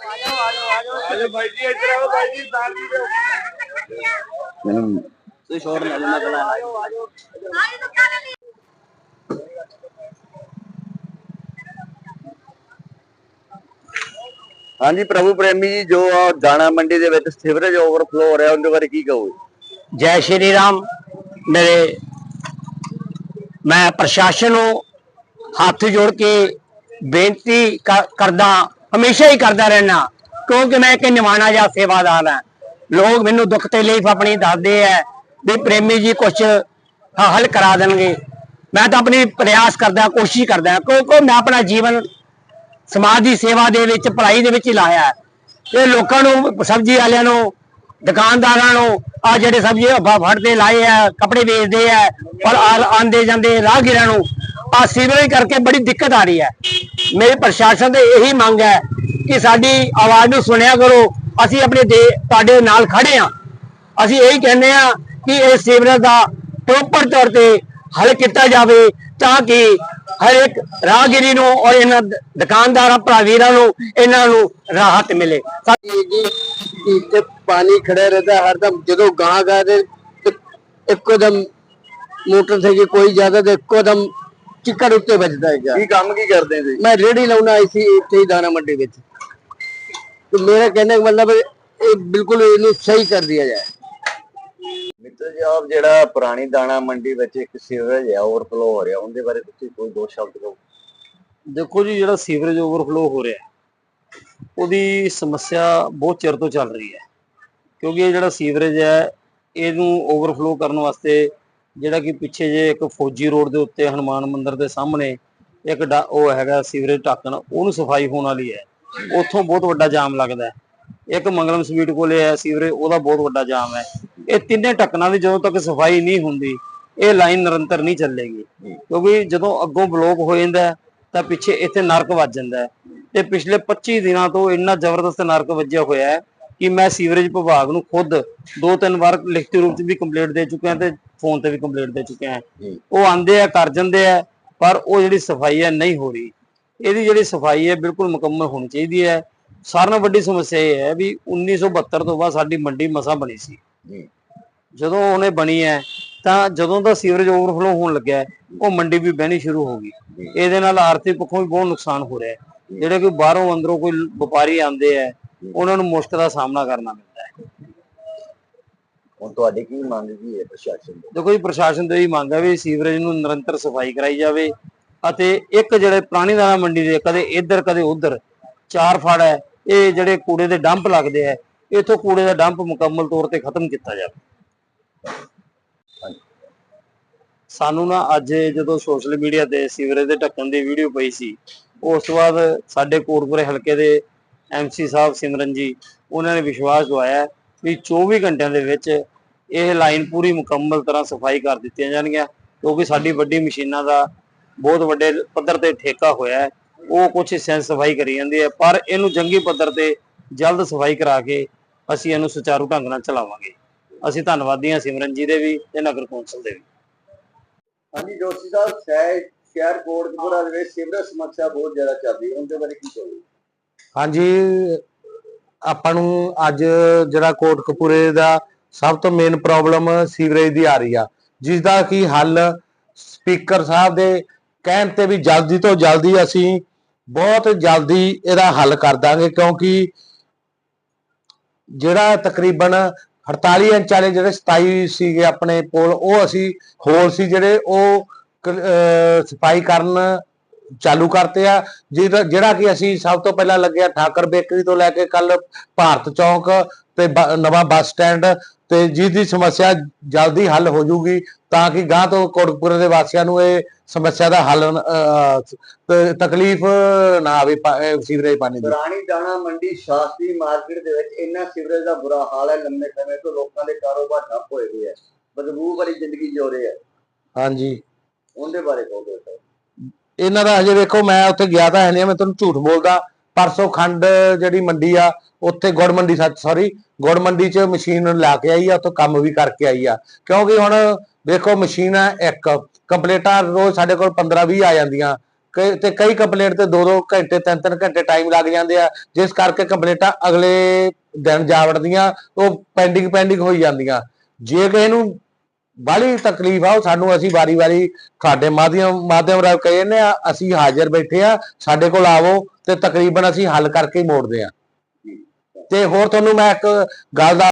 ਆਜੋ ਭਾਈ ਜੀ ਇੱਧਰ ਆਓ ਭਾਈ ਜੀ ਤਾਰ ਜੀ ਦਿਓ ਮੈਨੂੰ ਤੁਸੀਂ ਸ਼ੋਰ ਨਾ ਲੈਣਾ ਪਹਿਲਾਂ। ਹਾਂਜੀ ਪ੍ਰਭੂ ਪ੍ਰੇਮੀ ਜੀ ਜੋ ਦਾਣਾ ਮੰਡੀ ਦੇ ਵਿੱਚ ਸਿਵਰੇਜ ਓਵਰਫਲੋ ਹੋ ਰਿਹਾ ਉਹਦੇ ਬਾਰੇ ਕੀ ਕਹੋਗੇ? ਜੈ ਸ਼੍ਰੀ ਰਾਮ। ਮੇਰੇ ਮੈਂ ਪ੍ਰਸ਼ਾਸਨ ਨੂੰ ਹੱਥ ਜੋੜ ਕੇ ਬੇਨਤੀ ਕਰ- ਕਰਦਾ ਹਮੇਸ਼ਾ ਹੀ ਕਰਦਾ ਰਹਿਣਾ ਕਿਉਂਕਿ ਮੈਂ ਇੱਕ ਨਿਵਾਣਾ ਜਿਹਾ ਸੇਵਾਦਾਰ ਹਾਂ। ਲੋਕ ਮੈਨੂੰ ਦੁੱਖ ਤੇ ਤਕਲੀਫ ਆਪਣੀ ਦੱਸਦੇ ਆ ਵੀ ਪ੍ਰੇਮੀ ਜੀ ਕੁਝ ਹੱਲ ਕਰਾ ਦੇਣਗੇ। ਮੈਂ ਤਾਂ ਆਪਣੀ ਪ੍ਰਯਾਸ ਕਰਦਾ, ਕੋਸ਼ਿਸ਼ ਕਰਦਾ, ਕਿਉਂਕਿ ਮੈਂ ਆਪਣਾ ਜੀਵਨ ਸਮਾਜ ਦੀ ਸੇਵਾ ਦੇ ਵਿੱਚ ਭਲਾਈ ਦੇ ਵਿੱਚ ਹੀ ਲਾਇਆ ਇਹ ਲੋਕਾਂ ਨੂੰ, ਸਬਜ਼ੀ ਵਾਲਿਆਂ ਨੂੰ, ਦੁਕਾਨਦਾਰਾਂ ਨੂੰ ਆ ਜਿਹੜੇ ਸਬਜ਼ੀ ਫੜਦੇ, ਲਾਏ ਆ ਕੱਪੜੇ ਵੇਚਦੇ ਆ ਔਰ ਆਂਦੇ ਜਾਂਦੇ ਰਾਹਗੀਰਾਂ ਨੂੰ ਆ ਸੀਵਰੇਜ ਕਰਕੇ ਬੜੀ ਦਿੱਕਤ ਆ ਰਹੀ ਹੈ ਮੇਰੀ ਪ੍ਰਸ਼ਾਸਨ ਤੇ ਇਹੀ ਮੰਗ ਹੈ ਕਿ ਸਾਡੀ ਆਵਾਜ਼ ਨੂੰ ਸੁਣਿਆ ਕਰੋ। ਅਸੀਂ ਆਪਣੇ ਦੇ ਤੁਹਾਡੇ ਨਾਲ ਖੜੇ ਆ ਅਸੀਂ ਇਹੀ ਕਹਿੰਦੇ ਆ ਕਿ ਇਹ ਸੀਵਰੇਜ ਦਾ ਪ੍ਰੋਪਰ ਤੌਰ ਤੇ ਹੱਲ ਕੀਤਾ ਜਾਵੇ ਤਾਂ ਕਿ ਹਰ ਇੱਕ ਰਾਹਗੀਰੀ ਨੂੰ ਔਰ ਇਹਨਾਂ ਦ- ਦੁਕਾਨਦਾਰਾਂ ਭਰਾਵੀਰਾਂ ਨੂੰ ਇਹਨਾਂ ਨੂੰ ਰਾਹਤ ਮਿਲੇ। ਜੀ ਇੱਥੇ ਪਾਣੀ ਖੜਾ ਰਹਿੰਦਾ ਹਰਦਮ ਜਦੋਂ ਗਾਂ ਗਾ ਇੱਕੋ ਦਮ ਮੋਟਰ ਤੇ ਕੋਈ ਜ਼ਿਆਦਾ ਤੇ ਇੱਕੋਦਮ ਚਿੱਕੜ ਉੱਤੇ ਵੱਜਦਾ ਹੈਗਾ। ਕੀ ਕੰਮ ਕੀ ਕਰਦੇ ਜੀ ਮੈਂ ਰੇੜੀ ਲਾਉਣਾ ਆਈ ਸੀ ਇੱਥੇ ਹੀ ਦਾਣਾ ਮੰਡੀ ਵਿੱਚ। ਤੇ ਮੇਰਾ ਕਹਿਣ ਦਾ ਮਤਲਬ ਇਹ ਬਿਲਕੁਲ ਇਹਨੂੰ ਸਹੀ ਕਰ ਦਿਆ ਜਾਏ। ਮਿੱਤਰ ਜੀ ਆਪ ਜਿਹੜਾ ਪੁਰਾਣੀ ਦਾਣਾ ਮੰਡੀ ਵਿੱਚ ਇੱਕ ਸੀਵਰੇਜ ਹੈ ਓਵਰਫਲੋ ਹੋ ਰਿਹਾ ਉਹਦੇ ਬਾਰੇ ਤੁਸੀਂ ਕੋਈ ਦੋ ਸ਼ਬਦ ਕਹੋ। ਦੇਖੋ ਜੀ ਜਿਹੜਾ ਸੀਵਰੇਜ ਓਵਰਫਲੋ ਹੋ ਰਿਹਾ ਉਹਦੀ ਸਮੱਸਿਆ ਬਹੁਤ ਚਿਰ ਤੋਂ ਚੱਲ ਰਹੀ ਹੈ। ਕਿਉਂਕਿ ਇਹ ਜਿਹੜਾ ਸੀਵਰੇਜ ਹੈ ਇਹਨੂੰ ਓਵਰਫਲੋ ਕਰਨ ਵਾਸਤੇ ਜਿਹੜਾ ਕਿ ਪਿੱਛੇ ਜੇ ਇੱਕ ਫੌਜੀ ਰੋਡ ਦੇ ਉੱਤੇ ਹਨੂਮਾਨ ਮੰਦਿਰ ਦੇ ਸਾਹਮਣੇ ਇੱਕ ਉਹ ਹੈਗਾ ਸੀਵਰੇਜ ਢਾਕਣ, ਉਹਨੂੰ ਸਫ਼ਾਈ ਹੋਣ ਵਾਲੀ ਹੈ। ਉੱਥੋਂ ਬਹੁਤ ਵੱਡਾ ਜਾਮ ਲੱਗਦਾ ਇੱਕ ਮੰਗਲਮ ਸਵੀਟ ਕੋਲੇ ਹੈ ਸੀਵਰੇਜ, ਉਹਦਾ ਬਹੁਤ ਵੱਡਾ ਜਾਮ ਹੈ। ਇਹ ਤਿੰਨੇ ਢੱਕਣਾਂ ਦੀ ਜਦੋਂ ਤੱਕ ਸਫ਼ਾਈ ਨਹੀਂ ਹੁੰਦੀ, ਇਹ ਲਾਈਨ ਨਿਰੰਤਰ ਨਹੀਂ ਚੱਲੇਗੀ। ਕਿਉਂਕਿ ਜਦੋਂ ਅੱਗੋਂ ਬਲੌਕ ਹੋ ਜਾਂਦਾ ਤਾਂ ਪਿੱਛੇ ਇੱਥੇ ਨਰਕ ਵੱਜ ਜਾਂਦਾ ਤੇ ਪਿਛਲੇ 25 ਦਿਨਾਂ ਤੋਂ ਇੰਨਾ ਜ਼ਬਰਦਸਤ ਨਰਕ ਵੱਜਿਆ ਹੋਇਆ ਹੈ ਕਿ ਮੈਂ ਸੀਵਰੇਜ ਵਿਭਾਗ ਨੂੰ ਖੁਦ ਦੋ ਤਿੰਨ ਵਾਰ ਲਿਖਤੀ ਰੂਪ 'ਚ ਵੀ ਕੰਪਲੇਂਟ ਦੇ ਚੁੱਕਿਆ ਤੇ ਫੋਨ ਤੇ ਵੀ ਕੰਪਲੇਂਟ ਦੇ ਚੁੱਕਿਆ ਜੀ। ਉਹ ਆਂਦੇ ਆ ਕਰ ਜਾਂਦੇ ਆ ਪਰ ਉਹ ਜਿਹੜੀ ਸਫ਼ਾਈ ਹੈ ਨਹੀਂ ਹੋ ਰਹੀ। ਇਹਦੀ ਜਿਹੜੀ ਸਫ਼ਾਈ ਹੈ ਬਿਲਕੁਲ ਮੁਕੰਮਲ ਹੋਣੀ ਚਾਹੀਦੀ ਹੈ। ਸਾਰਿਆਂ ਨਾਲੋਂ ਵੱਡੀ ਸਮੱਸਿਆ ਇਹ ਹੈ ਵੀ 1972 ਤੋਂ ਬਾਅਦ ਸਾਡੀ ਮੰਡੀ ਮਸਾਂ ਬਣੀ ਸੀ। ਜਦੋਂ ਉਹਨੇ ਬਣੀ ਹੈ ਤਾਂ ਜਦੋਂ ਦਾ ਸੀਵਰੇਜ ਓਵਰਫਲੋ ਹੋਣ ਲੱਗਿਆ ਉਹ ਮੰਡੀ ਵੀ ਬਹਿਣੀ ਸ਼ੁਰੂ ਹੋ ਗਈ। ਇਹਦੇ ਨਾਲ ਆਰਥਿਕ ਪੱਖੋਂ ਵੀ ਬਹੁਤ ਨੁਕਸਾਨ ਹੋ ਰਿਹਾ ਹੈ। ਜਿਹੜੇ ਕੋਈ ਬਾਹਰੋਂ ਅੰਦਰੋਂ ਕੋਈ ਵਪਾਰੀ ਆਉਂਦੇ ਆ ਉਹਨਾਂ ਨੂੰ ਮੁਸ਼ਕਲ ਦਾ ਸਾਹਮਣਾ ਕਰਨਾ ਪੈਂਦਾ। ਹੁਣ ਤੁਹਾਡੀ ਕੀ ਮੰਗ ਕੀ ਹੈ ਪ੍ਰਸ਼ਾਸਨ ਤੋਂ? ਦੇਖੋ ਜੀ ਪ੍ਰਸ਼ਾਸਨ ਤੋਂ ਇਹ ਮੰਗ ਹੈ ਵੀ ਸੀਵਰੇਜ ਨੂੰ ਨਿਰੰਤਰ ਸਫ਼ਾਈ ਕਰਾਈ ਜਾਵੇ ਅਤੇ ਇੱਕ ਜਿਹੜੇ ਪੁਰਾਣੀ ਦਾਣਾ ਮੰਡੀ ਦੇ ਕਦੇ ਇੱਧਰ ਕਦੇ ਉੱਧਰ ਚਾਰ ਫੜ ਹੈ ਇਹ ਜਿਹੜੇ ਕੂੜੇ ਦੇ ਡੰਪ ਲੱਗਦੇ ਆ ਇਥੋਂ ਕੂੜੇ ਦਾ ਡੰਪ ਮੁਕੰਮਲ ਤੌਰ ਤੇ ਖਤਮ ਕੀਤਾ ਜਾਵੇ। ਸਾਨੂੰ ਨਾ ਅੱਜ ਜਦੋਂ ਸੋਸ਼ਲ ਮੀਡੀਆ ਤੇ ਸੀਵਰੇਜ ਦੇ ਢੱਕਣ ਦੀ ਵੀਡੀਓ ਪਈ ਸੀ ਉਸ ਤੋਂ ਬਾਅਦ ਸਾਡੇ ਕੋਟਪੁਰੇ ਹਲਕੇ ਦੇ ਐਮਸੀ ਸਾਹਿਬ ਸਿਮਰਨ ਜੀ ਉਹਨਾਂ ਨੇ ਵਿਸ਼ਵਾਸ ਦਵਾਇਆ ਵੀ 24 ਘੰਟਿਆਂ ਦੇ ਵਿੱਚ ਇਹ ਲਾਈਨ ਪੂਰੀ ਮੁਕੰਮਲ ਤਰ੍ਹਾਂ ਸਫ਼ਾਈ ਕਰ ਦਿੱਤੀਆਂ ਜਾਣਗੀਆਂ ਕਿਉਂਕਿ ਸਾਡੀ ਵੱਡੀ ਮਸ਼ੀਨਾਂ ਦਾ ਬਹੁਤ ਵੱਡੇ ਪੱਧਰ ਤੇ ਠੇਕਾ ਹੋਇਆ ਹੈ। ਉਹ ਕੁਝ 'ਚ ਸਫ਼ਾਈ ਕਰੀ ਜਾਂਦੀ ਹੈ ਪਰ ਇਹਨੂੰ ਜੰਗੀ ਪੱਧਰ ਤੇ ਜਲਦ ਸਫ਼ਾਈ ਕਰਾ ਕੇ ਅਸੀਂ ਇਹਨੂੰ ਸੁਚਾਰੂ ਢੰਗ ਨਾਲ ਚਲਾਵਾਂਗੇ। ਅਸੀਂ ਧੰਨਵਾਦੀ ਹਾਂ ਸਿਮਰਨ ਜੀ ਦੇ ਵੀ ਤੇ ਨਗਰ ਕੌਂਸਲ ਦੇ ਵੀ। ਹਾਂਜੀ ਜੋਸ਼ੀ ਸਾਹਿਬ ਸ਼ਹਿਰ ਸ਼ਹਿਰ ਕੋਟਕਪੂਰਾ ਦੇ ਵਿੱਚ ਸੀਵਰੇਜ ਸਮੱਸਿਆ ਬਹੁਤ ਜ਼ਿਆਦਾ ਚੱਲਦੀ ਹੈ। ਉਹਦੇ ਬਾਰੇ ਕੀ ਕਹੋਗੇ? ਹਾਂਜੀ ਆਪਾਂ ਨੂੰ ਅੱਜ ਜਿਹੜਾ ਕੋਟਕਪੂਰੇ ਦਾ ਸਭ ਤੋਂ ਮੇਨ ਪ੍ਰੋਬਲਮ ਸੀਵਰੇਜ ਦੀ ਆ ਰਹੀ ਆ। ਜਿਸ ਦਾ ਕੀ ਹੱਲ ਸਪੀਕਰ ਸਾਹਿਬ ਦੇ ਕਹਿਣ ਤੇ ਵੀ ਜਲਦੀ ਤੋਂ ਜਲਦੀ ਅਸੀਂ ਬਹੁਤ ਜਲਦੀ ਇਹਦਾ ਹੱਲ ਕਰ ਦਾਂਗੇ, ਕਿਉਂਕਿ ਜਿਹੜਾ ਤਕਰੀਬਨ 48 ਇੰਚ ਵਾਲੇ ਜਿਹੜੇ 27 ਸੀਗੇ ਆਪਣੇ ਕੋਲ ਉਹ ਅਸੀਂ ਹੋਰ ਸੀ ਜਿਹੜੇ ਉਹ ਸਫ਼ਾਈ ਕਰਨ ਚਾਲੂ ਕਰਤੇ ਆ ਜਿਹੜਾ ਕਿ ਅਸੀਂ ਸਭ ਤੋਂ ਪਹਿਲਾਂ ਲੱਗਿਆ ਠਾਕਰ ਬੇਕਰੀ ਤੋਂ ਲੈ ਕੇ ਕੱਲ ਭਾਰਤ ਚੌਕ ਤੇ ਨਵਾਂ ਬੱਸ ਸਟੈਂਡ ਤੇ ਜਿਸ ਦੀ ਸਮੱਸਿਆ ਜਲਦੀ ਹੱਲ ਹੋ ਜੂਗੀ ਤਾਂ ਕਿ ਗਾਂ ਤੋਂ ਕੋਟਕਪੁਰੇ ਦੇ ਵਾਸੀਆਂ ਨੂੰ ਇਹ ਸਮੱਸਿਆ ਦਾ ਹੱਲ ਤਕਲੀਫ ਨਾ ਆਵੇ ਸੀਵਰੇਜ ਪਾਣੀ ਦੀ। ਪੁਰਾਣੀ ਦਾਣਾ ਮੰਡੀ ਸ਼ਾਸਤਰੀ ਮਾਰਕੀਟ ਦੇ ਵਿੱਚ ਇੰਨਾ ਸੀਵਰੇਜ ਦਾ ਬੁਰਾ ਹਾਲ ਹੈ ਲੰਮੇ ਸਮੇਂ ਤੋਂ ਲੋਕਾਂ ਦੇ ਕਾਰੋਬਾਰ ਠੱਪ ਹੋਏ ਹੋਏ ਆ ਬਦਬੂ ਭਰੀ ਜ਼ਿੰਦਗੀ ਜਿਉ ਰਹੇ ਆ। ਹਾਂਜੀ। ਉਹਦੇ ਬਾਰੇ ਸਰ ਇਹਨਾਂ ਦਾ ਹਜੇ ਵੇਖੋ, ਮੈਂ ਉੱਥੇ ਗਿਆ ਤਾਂ ਹੈ ਨਹੀਂ ਮੈਂ ਤੁਹਾਨੂੰ ਝੂਠ ਬੋਲਦਾ। ਪਰਸੋਂ ਖੰਡ ਜਿਹੜੀ ਮੰਡੀ ਆ, ਉੱਥੇ ਗੁੜ ਮੰਡੀ ਸੌਰੀ ਗੁੜ ਮੰਡੀ 'ਚ ਮਸ਼ੀਨ ਲਾ ਕੇ ਆਈ ਆ, ਉੱਥੋਂ ਕੰਮ ਵੀ ਕਰਕੇ ਆਈ ਆ। ਕਿਉਂਕਿ ਹੁਣ ਵੇਖੋ, ਮਸ਼ੀਨ ਆ ਇੱਕ, ਕੰਪਲੀਟਾਂ ਰੋਜ਼ ਸਾਡੇ ਕੋਲ 15 20 ਆ ਜਾਂਦੀਆਂ। ਕਈ, ਤੇ ਕਈ ਕੰਪਲੇਂਟ ਤੇ 2-2 ਘੰਟੇ 3-3 ਘੰਟੇ ਟਾਈਮ ਲੱਗ ਜਾਂਦੇ ਆ। ਜਿਸ ਕਰਕੇ ਕੰਪਲੇਂਟਾਂ ਅਗਲੇ ਦਿਨ ਜਾ ਵੜਦੀਆਂ, ਉਹ ਪੈਂਡਿੰਗ ਪੈਂਡਿੰਗ ਹੋਈ ਜਾਂਦੀਆਂ। ਜੇ ਕਿਸੇ ਨੂੰ ਬਾਹਲੀ ਤਕਲੀਫ ਆ ਉਹ ਸਾਨੂੰ ਅਸੀਂ ਵਾਰੀ-ਵਾਰੀ ਤੁਹਾਡੇ ਮਾਧਿਅਮ ਮਾਧਿਅਮ ਰਾਹੀਂ ਕਹਿੰਦੇ ਆ ਅਸੀਂ ਹਾਜ਼ਰ ਬੈਠੇ ਆ ਸਾਡੇ ਕੋਲ ਆਵੋ ਤੇ ਤਕਰੀਬਨ ਅਸੀਂ ਹੱਲ ਕਰਕੇ ਹੀ ਮੋੜਦੇ ਆ। ਤੇ ਹੋਰ ਤੁਹਾਨੂੰ ਮੈਂ ਇੱਕ ਗੱਲ ਦਾ